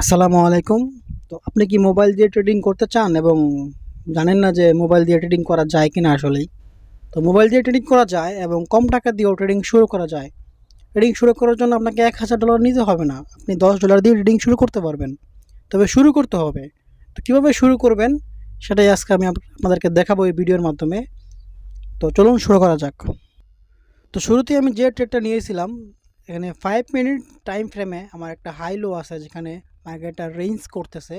আসসালামু আলাইকুম। তো আপনি কি মোবাইল দিয়ে ট্রেডিং করতে চান এবং জানেন না যে মোবাইল দিয়ে ট্রেডিং করা যায় কি না আসলেই? তো মোবাইল দিয়ে ট্রেডিং করা যায় এবং কম টাকা দিয়েও ট্রেডিং শুরু করা যায়। ট্রেডিং শুরু করার জন্য আপনাকে এক হাজার ডলার নিতে হবে না। আপনি দশ ডলার দিয়ে ট্রেডিং শুরু করতে পারবেন। তবে শুরু করতে হবে। তো কীভাবে শুরু করবেন? সেটাই আজকে আমি আপ- আপনাদেরকে দেখাবো এই ভিডিওর মাধ্যমে। তো চলুন শুরু করা যাক। তো শুরুতেই আমি যে ট্রেডটা নিয়েছিলাম, এখানে ফাইভ মিনিট টাইম ফ্রেমে আমার একটা হাই লো আছে যেখানে মার্কেটটা রেঞ্জ করতেছে,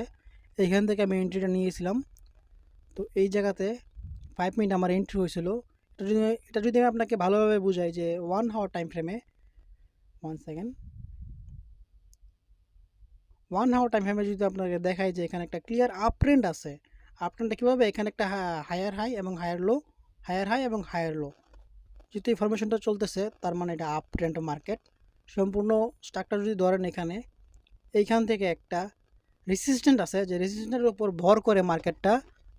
এইখান থেকে আমি এন্ট্রিটা নিয়েছিলাম। তো এই জায়গাতে ফাইভ মিনিট আমার এন্ট্রি হয়েছিল। এটা যদি এটা যদি আমি আপনাকে ভালোভাবে বুঝাই যে ওয়ান হাওয়ার টাইম ফ্রেমে one second one hour time ফ্রেমে যদি আপনাকে দেখায় যে এখানে একটা ক্লিয়ার আপ ট্রেন্ড আছে আপ ট্রেন্ডটা কীভাবে? এখানে একটা হায়ার হাই এবং হায়ার লো হায়ার হাই এবং হায়ার লো যেহেতু ইনফরমেশনটা চলতেছে, তার মানে এটা আপ ট্রেন্ড মার্কেট সম্পূর্ণ স্ট্রাকচার যদি ধরেন এখানে এইখান থেকে একটা রেসিস্ট্যান্ট আছে, যে রেসিস্ট্যান্টের উপর ভর করে মার্কেটটা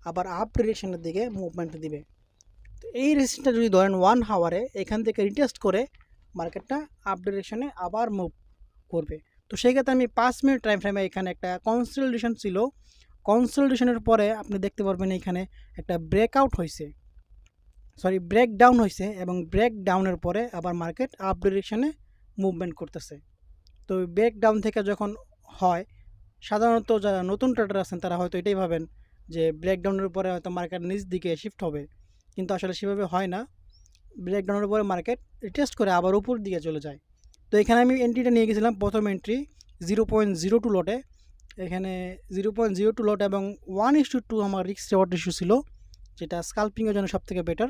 আবার আপ ডিরেকশনের দিকে মুভমেন্ট দিবে। তো এই রেসিস্ট্যান্টটা যদি ধরেন ওয়ান হাওয়ারে এখান থেকে রিটেস্ট করে মার্কেটটা আপ ডিরেকশনে আবার মুভ করবে। তো সেই ক্ষেত্রে আমি পাঁচ মিনিট টাইম ফ্রেমে এখানে একটা কনসোলিডেশন ছিল। কনসোলিডেশনের পরে আপনি দেখতে পারবেন এখানে একটা ব্রেকআউট হয়েছে সরি ব্রেক ডাউন হয়েছে এবং ব্রেক ডাউনের পরে আবার মার্কেট আপ ডিরেকশনে মুভমেন্ট করতেছে। তো ব্রেক ডাউন থেকে যখন হয়, সাধারণত যারা নতুন ট্রেডার আছেন, তারা হয়তো এটাই ভাবেন যে ব্রেক ডাউনের পরে হয়তো মার্কেট নিচ দিকে শিফট হবে। কিন্তু আসলে সেভাবে হয় না। ব্রেক ডাউনের পরে মার্কেট রিটেস্ট করে আবার উপর দিকে চলে যায়। তো এখানে আমি এন্ট্রিটা নিয়ে গেছিলাম, প্রথম entry zero point zero two লটে এখানে zero point zero two lot এবং ওয়ান ইস টু টু আমার রিক্স রেওয়ার্ড ইস্যু ছিল, যেটা স্কাল্পিংয়ের জন্য সবথেকে বেটার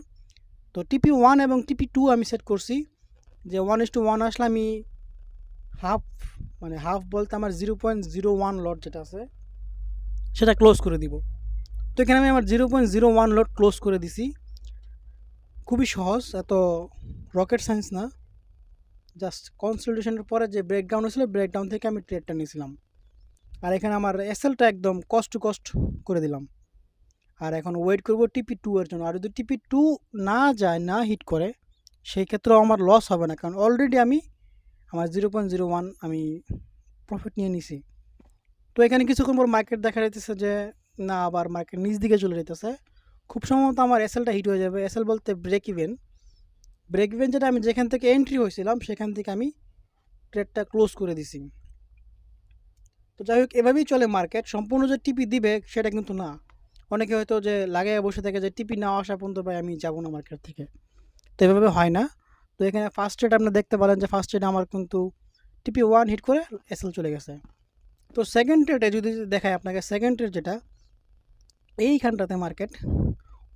তো টিপি ওয়ান এবং টিপি টু আমি সেট করছি, যে ওয়ান ইস টু ওয়ান আসলে আমি হাফ মানে হাফ বলতে আমার zero point zero one lot যেটা আছে, সেটা ক্লোজ করে দিব। তো এখানে আমি আমার zero point zero one lot close করে দিছি। খুবই সহজ, এত রকেট সায়েন্স না। জাস্ট কনসালটেশনের পরে যে ব্রেকডাউন হয়েছিল ব্রেকডাউন থেকে আমি ট্রেডটা নিয়েছিলাম। আর এখানে আমার এসএলটা একদম কস্ট টু কস্ট করে দিলাম। আর এখন ওয়েট করব টিপি টু এর জন্য। আর যদি টিপি টু না যায়, না হিট করে, সেই ক্ষেত্রেও আমার লস হবে না। কারণ অলরেডি আমি আমার জিরো পয়েন্ট জিরো ওয়ান আমি প্রফিট নিয়ে নিছি। তো এখানে কিছুক্ষণ পর মার্কেট দেখা যাইতেছে যে, না, আবার মার্কেট নিচ দিকে চলে যেতেছে খুব সম্ভবত আমার এসএলটা হিট হয়ে যাবে। এসএল বলতে ব্রেক ইভেন ব্রেক ইভেন যেটা আমি যেখান থেকে এন্ট্রি হয়েছিলাম, সেখান থেকে আমি ট্রেডটা ক্লোজ করে দিছি। তো যাই হোক, এভাবেই চলে মার্কেট সম্পূর্ণ যে টিপি দিবে, সেটা কিন্তু না। অনেকে হয়তো যে লাগাই বসে থাকে যে টিপি না আসা পর্যন্ত ভাই আমি যাব না মার্কেট থেকে। তো এভাবে হয় না। তো এখানে ফার্স্ট রেট আপনি দেখতে পারেন যে ফার্স্ট রেট আমার কিন্তু টিপি ওয়ান হিট করে এসএল চলে গেছে। তো সেকেন্ড রেটে যদি দেখায় আপনাকে সেকেন্ড রেট যেটা, এইখানটাতে market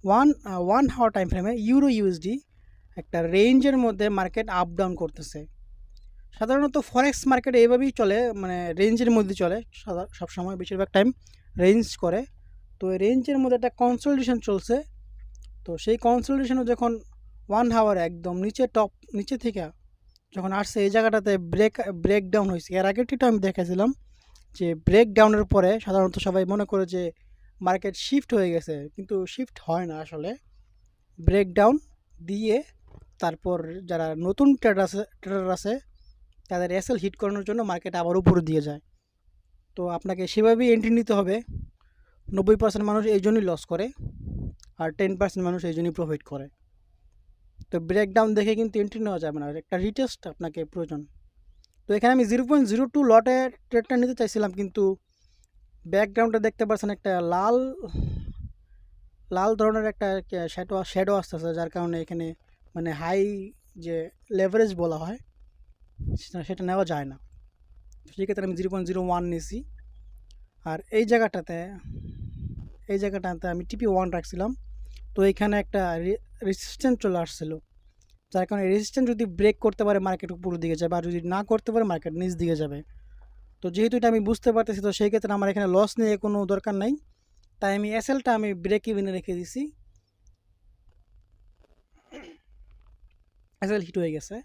one one hour time ফ্রেমে ইউরো ইউএসডি একটা রেঞ্জের মধ্যে মার্কেট আপ ডাউন করতেছে। সাধারণত ফরেক্স মার্কেট এইভাবেই চলে মানে রেঞ্জের মধ্যে চলে সবসময় বেশিরভাগ টাইম রেঞ্জ করে। তো রেঞ্জের মধ্যে একটা কনসলটেশন চলছে। তো সেই কনসোলিডেশনও যখন ওয়ান হাওয়ার একদম নিচে টপ নিচে থেকে যখন আসছে এই জায়গাটাতে ব্রেক ব্রেক ডাউন হয়েছে। এর আগেরটিটা আমি দেখেছিলাম যে ব্রেক ডাউনের পরে সাধারণত সবাই মনে করে যে মার্কেট শিফট হয়ে গেছে, কিন্তু শিফট হয় না আসলে। ব্রেক ডাউন দিয়ে তারপর যারা নতুন ট্রেডার আছে ট্রেডার আছে, তাদের এসএল হিট করানোর জন্য মার্কেট আবার উপরে দিয়ে যায়। তো আপনাকে সেভাবেই এন্ট্রি নিতে হবে। নব্বই পার্সেন্ট মানুষ এই জন্যই লস করে, আর টেন পার্সেন্ট মানুষ এই জন্যই প্রফিট করে। তো ব্রেকডাউন দেখে কিন্তু এন্ট্রি নেওয়া যাবে না। একটা রিটেস্ট আপনাকে প্রয়োজন। তো এখানে আমি জিরো পয়েন্ট জিরো টু লটে ট্রেডটা নিতে চাইছিলাম, কিন্তু ব্যাকগ্রাউন্ডে দেখতে পাচ্ছেন একটা লাল লাল ধরনের একটা শ্যাডো শ্যাডো আসতেছে, যার কারণে এখানে মানে হাই যে লেভারেজ বলা হয়, সেটা সেটা নেওয়া যায় না। সেক্ষেত্রে আমি জিরো পয়েন্ট জিরো ওয়ান নিয়েছি আর এই জায়গাটাতে এই জায়গাটাতে আমি টিপি ওয়ান রাখছিলাম। তো এখানে একটা রেসিস্ট্যান্ট চলে আসছিল। যার কারণে রেসিস্ট্যান্ট যদি ব্রেক করতে পারে মার্কেট উপরের দিকে যাবে আর যদি না করতে পারে মার্কেট নিচ দিকে যাবে। তো যেহেতু এটা আমি বুঝতে পারতেছি, তো সেই ক্ষেত্রে আমার এখানে লস নিয়ে কোনো দরকার নাই। তাই আমি এসএলটা আমি ব্রেক ইভেনে রেখে দিছি। এসএল হিট হয়ে গেছে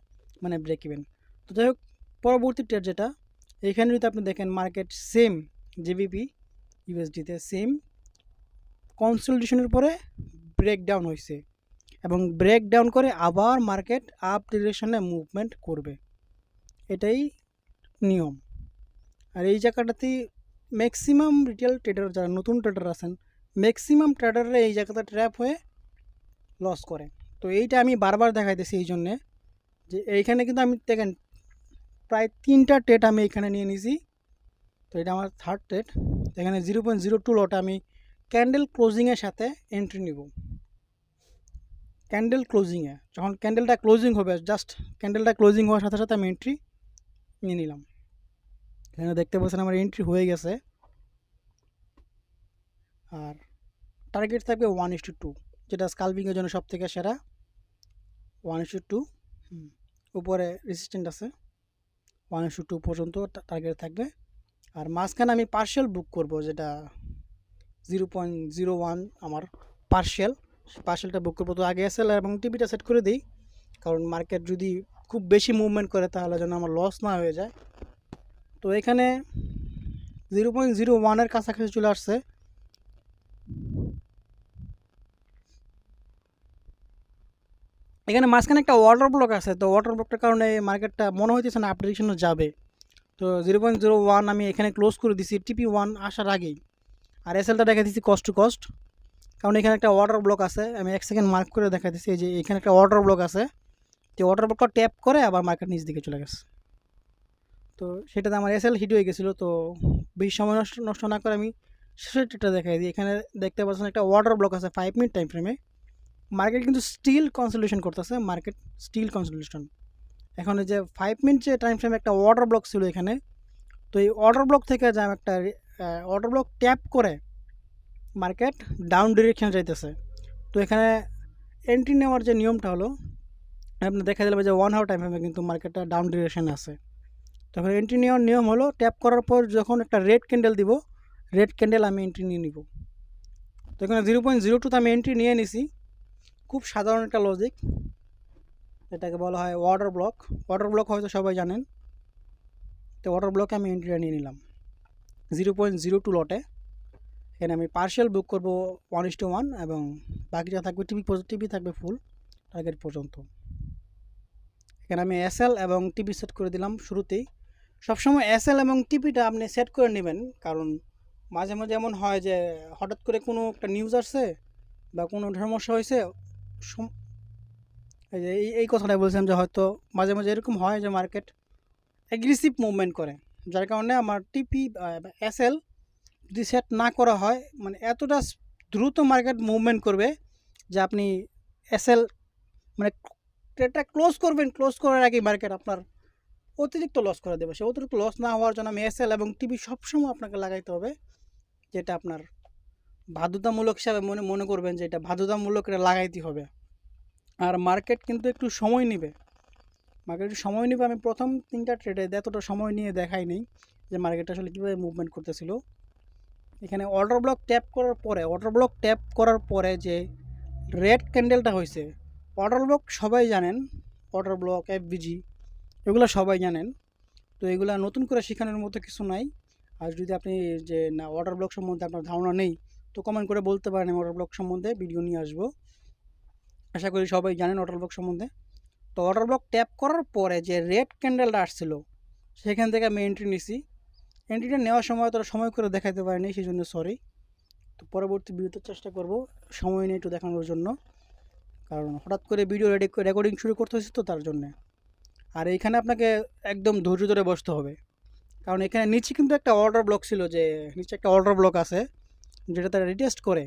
মানে ব্রেক ইভেন তো যাই হোক, পরবর্তী ট্রেড যেটা, এখানে যদি আপনি দেখেন মার্কেট সেম জিবিপি ইউএসডিতে সেম কনসোলিডেশনের পরে ব্রেক ডাউন হয়েছে এবং ব্রেক ডাউন করে আবার মার্কেট আপ ডিরেকশনে মুভমেন্ট করবে। এটাই নিয়ম। আর এই জায়গাটাতেই ম্যাক্সিমাম রিটেল ট্রেডার যারা নতুন ট্রেডার আছেন ম্যাক্সিমাম ট্রেডাররা এই জায়গাটা ট্র্যাপ হয়ে লস করে। তো এইটা আমি বারবার দেখাইতেছি এই জন্যে যে এইখানে কিন্তু আমি দেখেন প্রায় তিনটা ট্রেড আমি এখানে নিয়ে নিয়েছি তো এটা আমার থার্ড ট্রেড এখানে zero point zero two lot আমি ক্যান্ডেল ক্লোজিংয়ের সাথে এন্ট্রি নিব। ক্যান্ডেল ক্লোজিংয়ে যখন ক্যান্ডেলটা ক্লোজিং হবে জাস্ট ক্যান্ডেলটা ক্লোজিং হওয়ার সাথে সাথে আমি এন্ট্রি নিয়ে নিলাম। এখানে দেখতে পাচ্ছেন আমার এন্ট্রি হয়ে গেছে। আর টার্গেট থাকবে ওয়ান ইস টু টু যেটা স্কালপিংয়ের জন্য সব থেকে সেরা ওয়ান ইস টু উপরে রেসিস্ট্যান্ট আছে। ওয়ান ইস টু পর্যন্ত টার্গেট থাকবে। আর মাঝখানে আমি পার্সেল বুক করব, যেটা জিরো পয়েন্ট জিরো ওয়ান আমার পার্সেল পার্সেলটা বুক করব। তো আগে এসএল এবং টিভিটা সেট করে দিই। কারণ মার্কেট যদি খুব বেশি মুভমেন্ট করে, তাহলে যেন আমার লস না হয়ে যায়। তো এখানে জিরো পয়েন্ট জিরো ওয়ানের কাছাকাছি চলে আসছে। এখানে মাঝখানে একটা ওয়াটার ব্লক আছে। তো ওয়াটার ব্লকটার কারণে মার্কেটটা মনে হইতেছে না আপডেশনে যাবে। তো জিরো পয়েন্ট জিরো ওয়ান আমি এখানে ক্লোজ করে দিছি। টিপি ওয়ান আসার আগেই। আর এসএলটা দেখা দিচ্ছি কস্ট টু কস্ট কারণ এখানে একটা ওয়াটার ব্লক আছে। আমি এক সেকেন্ড মার্ক করে দেখা দিচ্ছি যে এখানে একটা ওয়াটার ব্লক আছে। তো ওয়াটার ব্লকটা ট্যাপ করে আবার মার্কেট নিচ দিকে চলে গেছে। তো সেটাতে আমার এসএল হিট হয়ে গেছিল, তো বেশি সময় নষ্ট নষ্ট না করে আমি ট্রেডটা দেখাই দিই। এখানে দেখতে পাচ্ছেন একটা ওয়াটার ব্লক আছে ফাইভ মিনিট টাইম ফ্রেমে মার্কেট কিন্তু স্টিল কনসোলিউশন করতেছে মার্কেট স্টিল কনসোলিউশন এখন যে ফাইভ মিনিট যে টাইম ফ্রেমে একটা ওয়াটার ব্লক ছিল এখানে, তো এই ওয়াটার ব্লক থেকে যে আমি একটা ওয়াটার ব্লক ট্যাপ করে মার্কেট ডাউন ডিরেকশন যাইতেছে। তো এখানে এন্ট্রি নেওয়ার যে নিয়মটা হলো আপনি দেখা দিলাম যে ওয়ান হাওয়ার টাইম ফ্রেমে কিন্তু মার্কেটটা ডাউন ডিরেকশনে আছে। তখন এন্ট্রি নেওয়ার নিয়ম হলো ট্যাপ করার পর যখন একটা রেড ক্যান্ডেল দিব রেড ক্যান্ডেল আমি এন্ট্রি নিয়ে নিব। তো এখানে জিরো পয়েন্ট জিরো টুতে আমি এন্ট্রি নিয়ে নিছি। খুব সাধারণ একটা লজিক এটাকে বলা হয় ওয়াটার ব্লক ওয়াটার ব্লক হয়তো সবাই জানেন। তো ওয়াটার ব্লকে আমি এন্ট্রিটা নিয়ে নিলাম। জিরো পয়েন্ট জিরো টু লটে এখানে আমি পার্সেল বুক করব ওয়ান ইস টু ওয়ান এবং বাকিটা থাকবে টিভি টিভি থাকবে ফুল টার্গেট পর্যন্ত। এখানে আমি এসএল এবং টিভি সেট করে দিলাম শুরুতেই। সবসময় এসএল এবং টিভিটা আপনি সেট করে নেবেন কারণ মাঝে মাঝে এমন হয় যে হঠাৎ করে কোনো একটা নিউজ আসছে বা কোনো সমস্যা হয়েছে এই যে এই এই কথাটা বলছিলাম যে হয়তো মাঝে মাঝে এরকম হয় যে মার্কেট অ্যাগ্রেসিভ মুভমেন্ট করে। যার কারণে আমার টিপি এসএল যদি সেট না করা হয় মানে এতটা দ্রুত মার্কেট মুভমেন্ট করবে যে আপনি এসএল মানে ট্রেডটা ক্লোজ করবেন ক্লোজ করার আগে মার্কেট আপনার অতিরিক্ত লস করে দেবে। সে অতিরিক্ত লস না হওয়ার জন্য আমি এসএল এবং টিভি সবসময় আপনাকে লাগাইতে হবে, যেটা আপনার বাধ্যতামূলক হিসাবে মনে মনে করবেন যে এটা বাধ্যতামূলক এটা লাগাইতে হবে। আর মার্কেট কিন্তু একটু সময় নেবে। মার্কেট একটু সময় নেবে, আমি প্রথম তিনটা ট্রেডে এতটা সময় নিয়ে দেখাই নেই যে মার্কেট আসলে কীভাবে মুভমেন্ট করতেছিল। এখানে অর্ডার ব্লক ট্যাপ করার পরে অর্ডার ব্লক ট্যাপ করার পরে যে রেড ক্যান্ডেলটা হয়েছে অর্ডার ব্লক সবাই জানেন অর্ডার ব্লক এফ এফবিজি এগুলো সবাই জানেন। তো এগুলো নতুন করে শেখানোর মতো কিছু নাই। আর যদি আপনি যে না অর্ডার ব্লক সম্বন্ধে আপনার ধারণা নেই, তো কমেন্ট করে বলতে পারেন আমি অর্ডার ব্লক সম্বন্ধে ভিডিও নিয়ে আসব। আশা করি সবাই জানেন অর্ডার ব্লক সম্বন্ধে। তো অর্ডার ব্লক ট্যাপ করার পরে যে রেড ক্যান্ডেলটা আসছিল, সেখান থেকে আমি এন্ট্রি নিছি। এন্ট্রিটা নেওয়ার সময় তোরা সময় করে দেখাতে পারেনি সেই জন্য সরি তো পরবর্তী ভিডিওতে চেষ্টা করব, সময় নিয়ে একটু দেখানোর জন্য। কারণ হঠাৎ করে ভিডিও রেডি রেকর্ডিং শুরু করতে হয়েছে তো তার জন্যে। আর এইখানে আপনাকে একদম ধৈর্য ধরে বসতে হবে। কারণ এখানে নিচে কিন্তু একটা অর্ডার ব্লক ছিল যে, নিচে একটা অর্ডার ব্লক আছে, যেটা তারা রিটেস্ট করে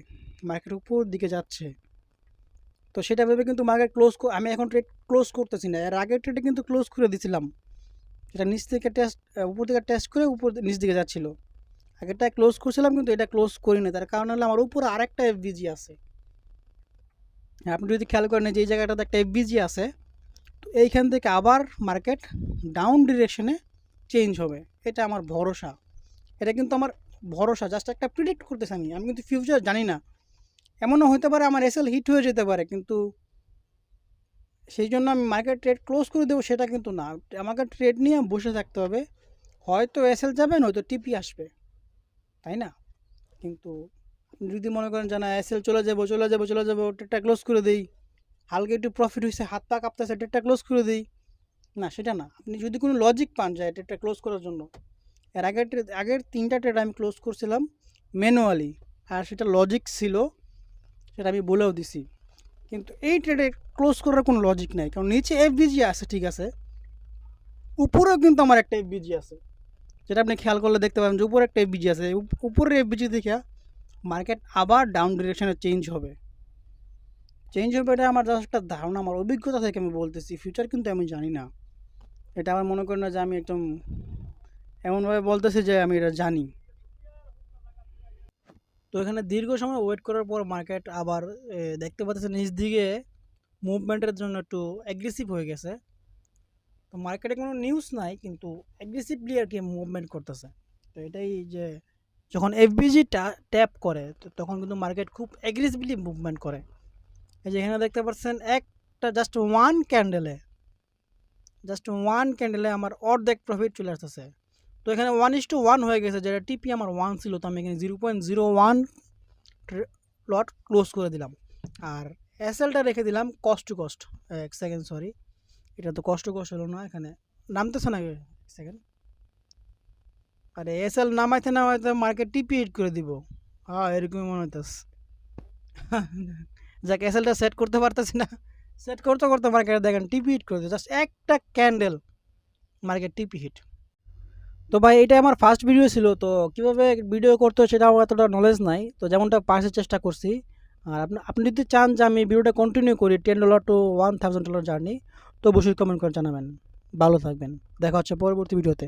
মার্কেট উপর দিকে যাচ্ছে। তো সেটা ভেবে কিন্তু মার্কেট ক্লোজ আমি এখন ট্রেড ক্লোজ করতেছি না। এর আগের ট্রেডে কিন্তু ক্লোজ করে দিছিলাম। এটা নিচ থেকে টেস্ট উপর থেকে টেস্ট করে উপর নিচ দিকে যাচ্ছিল। আগেরটা ক্লোজ করছিলাম কিন্তু এটা ক্লোজ করি না তার কারণ হলো আমার উপরে আরেকটা এফবিজি আছে। আপনি যদি খেয়াল করেন যে এই জায়গাটাতে একটা এফবিজি আছে, তো এইখান থেকে আবার মার্কেট ডাউন ডিরেকশনে চেঞ্জ হবে। এটা আমার ভরসা। এটা কিন্তু আমার ভরসা। জাস্ট একটা প্রিডিক্ট করতেছি আমি। আমি কিন্তু ফিউচার জানি না। এমনও হতে পারে আমার এসএল হিট হয়ে যেতে পারে, কিন্তু সেই জন্য আমি মার্কেট ট্রেড ক্লোজ করে দেবো সেটা কিন্তু না। আমাকে ট্রেড নিয়ে বসে থাকতে হবে। হয়তো এসএল যাবে নয়তো টিপি আসবে। তাই না? কিন্তু যদি মনে করেন যে না এসএল চলে যাব চলে যাব চলে যাব ট্রেডটা ক্লোজ করে দিই। হালকা একটু প্রফিট হয়েছে হাত পা কাঁপতেছে ট্রেডটা ক্লোজ করে দিই। না, সেটা না। আপনি যদি কোনো লজিক পান যায় ট্রেডটা ক্লোজ করার জন্য। এর আগের ট্রে- আগের তিনটা ট্রেড আমি ক্লোজ করছিলাম ম্যানুয়ালি আর সেটা লজিক ছিল, সেটা আমি বলেও দিছি। কিন্তু এই ট্রেডে ক্লোজ করার কোনো লজিক নাই। কারণ নিচে এফবিজি আছে, ঠিক আছে? উপরেও কিন্তু আমার একটা এফবিজি আছে। যেটা আপনি খেয়াল করলে দেখতে পাবেন যে উপরে একটা এফবিজি আছে। উপ- উপরের এফবিজি দেখে মার্কেট আবার ডাউন ডিরেকশনে চেঞ্জ হবে। চেঞ্জ হবে এটা আমার জাস্ট একটা ধারণা, আমার অভিজ্ঞতা থেকে আমি বলতেছি। ফিউচার কিন্তু আমি জানি না। এটা আমার মনে করি না যে আমি একদম এমনভাবে বলতেছি যে আমি এটা জানি। তো এখানে দীর্ঘ সময় ওয়েট করার পর মার্কেট আবার দেখতে পাচ্ছেন নিচ দিকে মুভমেন্টের জন্য একটু অ্যাগ্রেসিভ হয়ে গেছে। তো মার্কেটে কোনো নিউজ নাই, কিন্তু অ্যাগ্রেসিভলি আর কি মুভমেন্ট করতেছে। তো এটাই যে, যখন এফবিজি ট্যাপ করে, তো তখন কিন্তু মার্কেট খুব অ্যাগ্রেসিভলি মুভমেন্ট করে। এই যে এখানে দেখতে পাচ্ছেন একটা জাস্ট ওয়ান ক্যান্ডেলে জাস্ট ওয়ান ক্যান্ডেলে আমার অর্ধেক প্রফিট চলে আসতেছে। তো এখানে ওয়ান ইস টু ওয়ান হয়ে গেছে, যেটা টিপি আমার ওয়ান ছিল, তো আমি এখানে zero point zero one lot close করে দিলাম। আর এসএলটা রেখে দিলাম কস্ট টু কস্ট এক সেকেন্ড সরি এটা তো কস্ট টু কস্ট হলো না, এখানে নামতেছে না, এক সেকেন্ড আরে এসএল নামাইতে নামাইতে মার্কেট টিপি হিট করে দিব। হ্যাঁ এরকমই মনে হইতেছে। যাক এসএলটা সেট করতে পারতেছি না। সেট করতে করতে মার্কেট দেখেন টিপি হিট করে দিচ্ছে জাস্ট একটা ক্যান্ডেল মার্কেট টিপি হিট তো ভাই এটা আমার ফার্স্ট ভিডিও ছিল, তো কীভাবে ভিডিও করতে হয় সেটা আমার এতটা নলেজ নাই। তো যেমনটা পাশের চেষ্টা করছি। আর আপনি আপনি যদি চান যে আমি ভিডিওটা কন্টিনিউ করি ten dollar to one thousand dollar journey তো অবশ্যই কমেন্ট করে জানাবেন। ভালো থাকবেন। দেখা হচ্ছে পরবর্তী ভিডিওতে